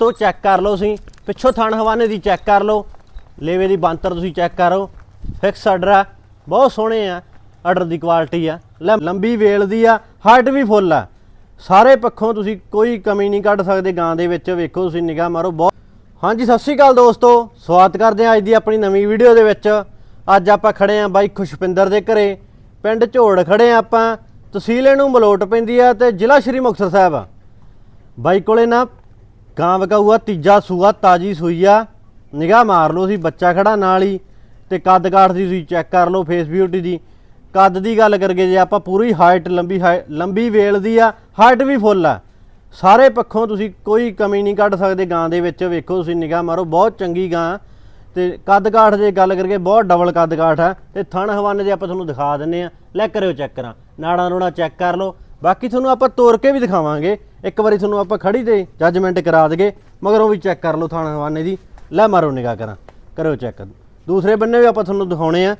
ਤੋਂ ਚੈੱਕ ਕਰ ਲਓ ਤੁਸੀਂ। ਪਿੱਛੋਂ ਥਣ ਹਵਾਨੇ ਦੀ ਚੈੱਕ ਕਰ ਲਓ। ਲੇਵੇ ਦੀ ਬੰਤਰ ਤੁਸੀਂ ਚੈੱਕ ਕਰੋ। ਫਿਕਸ ਆਰਡਰ ਆ। ਬਹੁਤ ਸੋਹਣੇ ਆ। ਆਰਡਰ ਦੀ ਕੁਆਲਿਟੀ ਆ। ਲੈ ਲੰਬੀ ਵੇਲ ਦੀ ਆ। ਹਾਈਟ ਵੀ ਫੁੱਲ ਆ। ਸਾਰੇ ਪੱਖੋਂ ਤੁਸੀਂ ਕੋਈ ਕਮੀ ਨਹੀਂ ਕੱਢ ਸਕਦੇ ਗਾਂ ਦੇ ਵਿੱਚ। ਵੇਖੋ ਤੁਸੀਂ ਨਿਗਾਹ ਮਾਰੋ। ਬਹੁਤ ਹਾਂਜੀ, ਸਤਿ ਸ਼੍ਰੀ ਅਕਾਲ ਦੋਸਤੋ। ਸਵਾਗਤ ਕਰਦੇ ਹਾਂ ਅੱਜ ਦੀ ਆਪਣੀ ਨਵੀਂ ਵੀਡੀਓ ਦੇ ਵਿੱਚ। ਅੱਜ ਆਪਾਂ ਖੜੇ ਆਂ ਬਾਈ ਖੁਸ਼ਪਿੰਦਰ ਦੇ ਘਰੇ। ਪਿੰਡ ਝੋੜ ਖੜੇ ਆਂ ਆਪਾਂ। ਤਹਿਸੀਲ ਨੂੰ ਮਲੋਟ ਪੈਂਦੀ ਆ ਤੇ ਜ਼ਿਲ੍ਹਾ ਸ਼੍ਰੀ ਮੁਕਤਸਰ ਸਾਹਿਬ ਆ। ਬਾਈ ਕੋਲੇ ਨਾ ਗਾਂ ਵਕਾਊਆ ਤੀਜਾ ਸੂਆ, ਤਾਜੀ ਸੂਈ ਆ। ਨਿਗਾਹ ਮਾਰ ਲਓ ਸੀ ਬੱਚਾ ਖੜਾ ਨਾਲ ਹੀ ਤੇ ਕੱਦ ਕਾਠ ਦੀ ਤੁਸੀਂ ਚੈੱਕ ਕਰ ਲਓ ਫੇਸ ਬਿਊਟੀ ਦੀ। ਕੱਦ ਦੀ ਗੱਲ ਕਰਗੇ ਜੇ ਆਪਾਂ ਪੂਰੀ ਹਾਈਟ ਲੰਬੀ ਹਾਈ- ਲੰਬੀ ਵੇਲ ਦੀ ਆ ਹਾਈਟ ਵੀ ਫੁੱਲ ਆ। ਸਾਰੇ ਪੱਖੋਂ ਤੁਸੀਂ ਕੋਈ ਕਮੀ ਨਹੀਂ ਕੱਢ ਸਕਦੇ ਗਾਂ ਦੇ ਵਿੱਚ। ਵੇਖੋ ਤੁਸੀਂ, ਨਿਗਾਹ ਮਾਰੋ, ਬਹੁਤ ਚੰਗੀ ਗਾਂ। ਤੇ ਕੱਦ ਕਾਠ ਜੇ ਗੱਲ ਕਰਕੇ ਬਹੁਤ ਡਬਲ ਕੱਦ ਕਾਠ ਆ। ਤੇ ਥਣ ਹਵਾਨੇ ਦੇ ਆਪਾਂ ਤੁਹਾਨੂੰ ਦਿਖਾ ਦਿੰਨੇ ਆ, ਲੈ ਕਰਿਓ ਚੈੱਕ ਕਰਾਂ। ਨਾੜਾ ਨੂੜਾ ਚੈੱਕ ਕਰ ਲਓ। ਬਾਕੀ ਤੁਹਾਨੂੰ ਆਪਾਂ ਤੋੜ ਕੇ ਵੀ ਦਿਖਾਵਾਂਗੇ। ਇੱਕ ਵਾਰੀ ਤੁਹਾਨੂੰ ਆਪਾਂ ਖੜੀ ਤੇ ਜੱਜਮੈਂਟ ਕਰਾ ਦਗੇ, ਮਗਰੋਂ ਵੀ ਚੈੱਕ ਕਰ ਲਓ ਥਾਣਾ ਹਵਾਨੇ ਦੀ। ਲੈ ਮਾਰੋ ਨਿਗਾਹ ਕਰਾਂ, ਕਰਿਓ ਚੈੱਕ ਦੂਸਰੇ ਬੰਨੇ ਵੀ ਆਪਾਂ ਤੁਹਾਨੂੰ ਦਿਖਾਉਣੇ ਆ।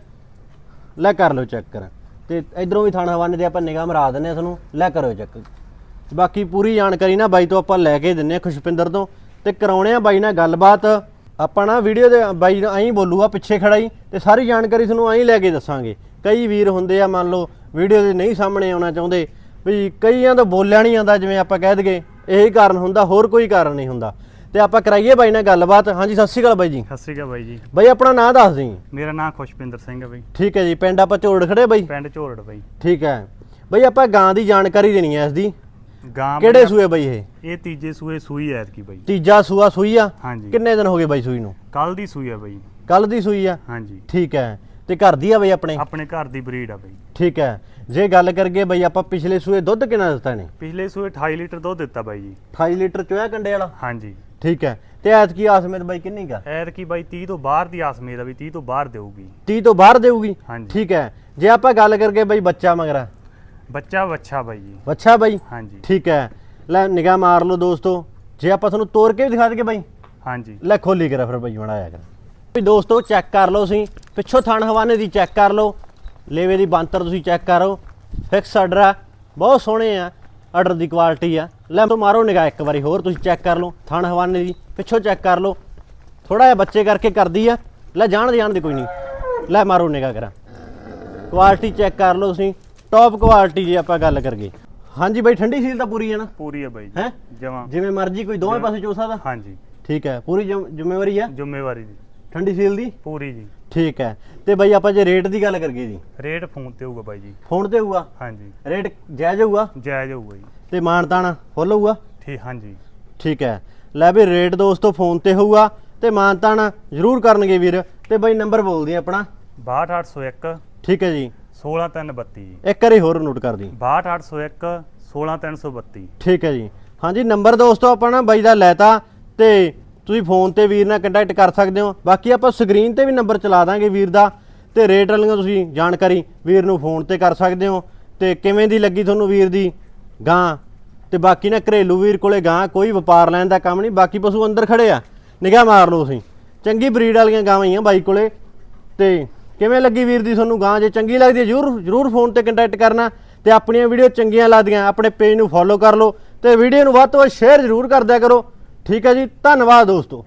ਲੈ ਕਰ ਲਓ ਚੈੱਕ ਕਰਾਂ। ਤੇ ਇਧਰੋਂ ਵੀ ਥਾਣਾ ਹਵਾਨੇ ਦੇ ਆਪਾਂ ਨਿਗਾਹ ਮਰਾ ਦਿੰਨੇ ਆ ਤੁਹਾਨੂੰ। ਲੈ ਕਰਿਓ ਚੈੱਕ ਬਾਕੀ ਪੂਰੀ ਜਾਣਕਾਰੀ ਨਾ ਬਾਈ ਤੋਂ ਆਪਾਂ ਲੈ ਕੇ ਦਿੰਨੇ ਆ ਖੁਸ਼ਪਿੰਦਰ ਤੋਂ। ਤੇ ਕਰਾਉਣੇ ਆ ਬਾਈ ਨਾਲ ਗੱਲਬਾਤ। ਆਪਾਂ ਨਾ ਵੀਡੀਓ ਦੇ ਬਾਈ ਐਂ ਬੋਲੂਗਾ, ਪਿੱਛੇ ਖੜਾ ਹੀ ਤੇ ਸਾਰੀ ਜਾਣਕਾਰੀ ਤੁਹਾਨੂੰ ਐਂ ਲੈ ਕੇ ਦੱਸਾਂਗੇ। ਕਈ ਵੀਰ ਹੁੰਦੇ ਆ, ਮੰਨ ਲਓ, ਵੀਡੀਓ ਦੇ ਨਹੀਂ ਸਾਹਮਣੇ ਆਉਣਾ ਚਾਹੁੰਦੇ। ਵੀ ਕਈਆਂ ਤੋਂ ਬੋਲਿਆ ਨਹੀਂ ਜਾਂਦਾ ਜਿਵੇਂ ਆਪਾਂ ਕਹਿ ਦਈਏ ਇਹੀ ਕਾਰਨ ਹੁੰਦਾ ਹੋਰ ਕੋਈ ਕਾਰਨ ਨਹੀਂ ਹੁੰਦਾ। ਤੇ ਆਪਾਂ ਕਰਾਈਏ ਬਾਈ ਨਾਲ ਗੱਲਬਾਤ। ਹਾਂਜੀ ਸਤਿ ਸ਼੍ਰੀ ਅਕਾਲ ਬਾਈ ਜੀ। ਸਤਿ ਸ਼੍ਰੀ ਅਕਾਲ ਬਾਈ ਜੀ। ਬਾਈ ਆਪਣਾ ਨਾਂ ਦੱਸ ਦਿਓ ਮੇਰਾ ਨਾਮ ਖੁਸ਼ਪਿੰਦਰ ਸਿੰਘ ਹੈ ਬਾਈ। ਠੀਕ ਹੈ ਜੀ ਪਿੰਡ ਆਪਾਂ ਝੋੜ ਖੜੇ ਬਾਈ? ਪਿੰਡ ਝੋਰੜ ਬਾਈ। ਠੀਕ ਹੈ। ਬਾਈ ਆਪਾਂ ਗਾਂ ਦੀ ਜਾਣਕਾਰੀ ਦੇਣੀ ਹੈ ਇਸ ਦੀ। ਗਾਂ ਕਿਹੜੇ ਸੂਏ ਬਾਈ ਇਹ? ਇਹ ਤੀਜੇ ਸੂਏ ਸੂਈ ਐਤ ਕੀ ਬਾਈ। ਤੀਜਾ ਸੂਆ ਸੂਈ ਆ? ਹਾਂਜੀ। ਕਿੰਨੇ ਦਿਨ ਹੋ ਗਏ ਬਾਈ ਸੂਈ ਨੂੰ? ਕੱਲ ਦੀ ਸੂਈ ਹੈ ਬਾਈ। ਕੱਲ ਦੀ ਸੂਈ ਆ? ਹਾਂਜੀ। ਠੀਕ ਹੈ। ਤੇ ਘਰ ਦੀ ਆ ਬਾਈ ਆਪਣੇ? ਆਪਣੇ ਘਰ ਦੀ ਬਰੀਡ ਆ ਬਾਈ। ਠੀਕ ਹੈ। ਜੇ ਗੱਲ ਕਰਗੇ ਬਾਈ ਆਪਾਂ ਪਿਛਲੇ ਸੂਏ ਦੁੱਧ ਕਿੰਨਾ ਦਿੱਤਾ ਨੇ ਪਿਛਲੇ ਸੂਏ 28 ਲੀਟਰ ਦੁੱਧ ਦਿੱਤਾ ਬਾਈ ਜੀ। 28 ਲੀਟਰ ਚੋਇਆ ਕੰਡੇ ਵਾਲਾ? ਹਾਂਜੀ। ਠੀਕ ਹੈ। ਤੇ ਐਤਕੀ ਆਸਮੇਤ ਬਾਈ ਕਿੰਨੀ ਕਾ ਐਤ ਕੀ ਬਾਈ 30 ਤੋਂ ਬਾਹਰ ਦੀ ਆਸਮੇ ਦਾ ਵੀ 30 ਤੋਂ ਬਾਹਰ ਦੇਊਗੀ। 30 ਤੋਂ ਬਾਹਰ ਦੇਊਗੀ? ਹਾਂਜੀ। ਠੀਕ ਹੈ। ਜੇ ਆਪਾਂ ਗੱਲ ਕਰਗੇ ਬਾਈ ਬੱਚਾ ਮਗਰਾ? ਬੱਚਾ ਵੱਛਾ ਬਾਈ ਜੀ। ਬੱਚਾ ਬਾਈ? ਹਾਂਜੀ। ਠੀਕ ਹੈ। ਲੈ ਨਿਗਾਹ ਮਾਰ ਲਓ ਦੋਸਤੋ। ਜੇ ਆਪਾਂ ਤੁਹਾਨੂੰ ਤੋੜ ਕੇ ਵੀ ਦਿਖਾ ਦਈਏ ਬਾਈ। ਹਾਂਜੀ। ਲੈ ਖੋਲੀ ਕਰਾ ਫਿਰ ਬਈ ਬਣਾਇਆ ਕਰ। ਵੀ ਦੋਸਤੋ ਚੈੱਕ ਕਰ ਲਓ ਤੁਸੀਂ। ਪਿੱਛੋਂ ਥਣ ਹਵਾਨੇ ਦੀ ਚੈੱਕ ਕਰ ਲਓ। ਲੇਵੇ ਦੀ ਬੰਤਰ ਤੁਸੀਂ ਚੈੱਕ ਕਰੋ। ਫਿਕਸ ਆਰਡਰ ਆ। ਬਹੁਤ ਸੋਹਣੇ ਆ। ਆਰਡਰ ਦੀ ਕੁਆਲਿਟੀ ਆ। ਲੈ ਤੋਂ ਮਾਰੋ ਨਿਗਾਹ ਇੱਕ ਵਾਰੀ ਹੋਰ ਤੁਸੀਂ ਚੈੱਕ ਕਰ ਲਓ। ਥਣ ਹਵਾਨੇ ਦੀ ਪਿੱਛੋਂ ਚੈੱਕ ਕਰ ਲਓ। ਥੋੜਾ ਜਿਹਾ ਬੱਚੇ ਕਰਕੇ ਕਰਦੀ ਆ। ਲੈ ਜਾਣ ਦੇ ਜਾਣ ਦੇ ਕੋਈ ਨਹੀਂ। ਲੈ ਮਾਰੋ ਨਿਗਾਹ ਕਰਾਂ। ਕੁਆਲਿਟੀ ਚੈੱਕ ਕਰ ਲਓ ਤੁਸੀਂ। ਟੌਪ ਕੁਆਲਿਟੀ ਦੀ ਆਪਾਂ ਗੱਲ ਕਰਗੇ ਹਾਂਜੀ ਬਾਈ ਠੰਡੀ ਸੀਲ ਤਾਂ ਪੂਰੀ ਹੈ ਨਾ? ਪੂਰੀ ਹੈ ਬਾਈ। ਜੀ ਹੈ? ਜਮਾ। ਜਿਵੇਂ ਮਰਜ਼ੀ ਕੋਈ ਦੋਵੇਂ ਪਾਸੇ ਚੋ ਸਕਦਾ ਹਾਂਜੀ। ਠੀਕ ਹੈ ਪੂਰੀ ਜ਼ਿੰਮ- ਜ਼ਿੰਮੇਵਾਰੀ ਆ? ਜ਼ਿੰਮੇਵਾਰੀ ਦੀ। ਠੰਡੀ ਸੀਲ ਦੀ? ਪੂਰੀ ਜੀ। ਠੀਕ ਹੈ। ਤੇ ਬਾਈ ਆਪਾਂ ਜੇ ਰੇਟ ਦੀ ਗੱਲ ਕਰੀਏ ਜੀ। ਰੇਟ ਫੋਨ ਤੇ ਹੋਊਗਾ ਬਾਈ ਜੀ। ਫੋਨ ਤੇ ਹੋਊਗਾ? ਹਾਂਜੀ। ਰੇਟ ਜਾਇਜ਼ ਹੋਊਗਾ? ਜਾਇਜ਼ ਹੋਊਗਾ ਜੀ। ਤੇ ਮਾਨਤਾਨ ਫੁੱਲ ਹੋਊਗਾ? ਠੀਕ ਹਾਂਜੀ। ਠੀਕ ਹੈ। ਲੈ ਵੀ ਰੇਟ ਦੋਸਤੋ ਫੋਨ ਤੇ ਹੋਊਗਾ ਤੇ ਮਾਨਤਾਨ ਜ਼ਰੂਰ ਕਰਨਗੇ ਵੀਰ। ਤੇ ਬਾਈ ਨੰਬਰ ਬੋਲਦੀ ਆਪਣਾ। 62801 ਠੀਕ ਹੈ ਜੀ। 16332 ਜੀ ਇੱਕ ਵਾਰੀ ਹੋਰ ਨੋਟ ਕਰ ਦੀ। 62801 16332 ਠੀਕ ਹੈ ਜੀ। ਹਾਂਜੀ ਨੰਬਰ ਦੋਸਤੋ ਆਪਾਂ ਨਾ ਬਾਈ ਦਾ ਲੈਤਾ ਤੇ ਤੁਸੀਂ ਫੋਨ ਤੇ ਵੀਰ ਨਾਲ ਕੰਟੈਕਟ ਕਰ ਸਕਦੇ ਹੋ। ਬਾਕੀ ਆਪਾਂ ਸਕਰੀਨ ਤੇ ਵੀ ਨੰਬਰ ਚਲਾ ਦਾਂਗੇ ਵੀਰ ਦਾ ਤੇ ਰੇਟ ਵਾਲੀਆਂ ਤੁਸੀਂ ਜਾਣਕਾਰੀ ਵੀਰ ਨੂੰ ਫੋਨ ਤੇ ਕਰ ਸਕਦੇ ਹੋ ਤੇ ਕਿਵੇਂ ਦੀ ਲੱਗੀ ਤੁਹਾਨੂੰ ਵੀਰ ਦੀ ਗਾਂ? ਤੇ ਬਾਕੀ ਨਾ ਘਰੇਲੂ ਵੀਰ ਕੋਲੇ ਗਾਂ, ਕੋਈ ਵਪਾਰ ਲੈਣ ਦਾ ਕੰਮ ਨਹੀਂ, ਬਾਕੀ ਪਸ਼ੂ ਅੰਦਰ ਖੜੇ ਆ। ਨਿਗਾਹ ਮਾਰ ਲਓ ਤੁਸੀਂ। ਚੰਗੀ ਬਰੀਡ ਵਾਲੀਆਂ ਗਾਵਾਂ ਹੀ ਆ ਬਾਈ ਕੋਲੇ। ਤੇ ਕਿਵੇਂ ਲੱਗੀ ਵੀਰ ਦੀ ਤੁਹਾਨੂੰ ਗਾਂ? ਜੇ ਚੰਗੀ ਲੱਗਦੀ ਹੈ, ਜਰੂਰ ਜਰੂਰ ਫੋਨ ਤੇ ਕੰਟੈਕਟ ਕਰਨਾ ਤੇ ਆਪਣੀਆਂ ਵੀਡੀਓ ਚੰਗੀਆਂ ਲੱਗਦੀਆਂ, ਆਪਣੇ ਪੇਜ ਨੂੰ ਫੋਲੋ ਕਰ ਲਓ ਤੇ ਵੀਡੀਓ ਨੂੰ ਵੱਧ ਤੋਂ ਵੱਧ ਸ਼ੇਅਰ ਜਰੂਰ ਕਰ ਦਿਆ ਕਰੋ। ਠੀਕ ਹੈ ਜੀ ਧੰਨਵਾਦ ਦੋਸਤੋ।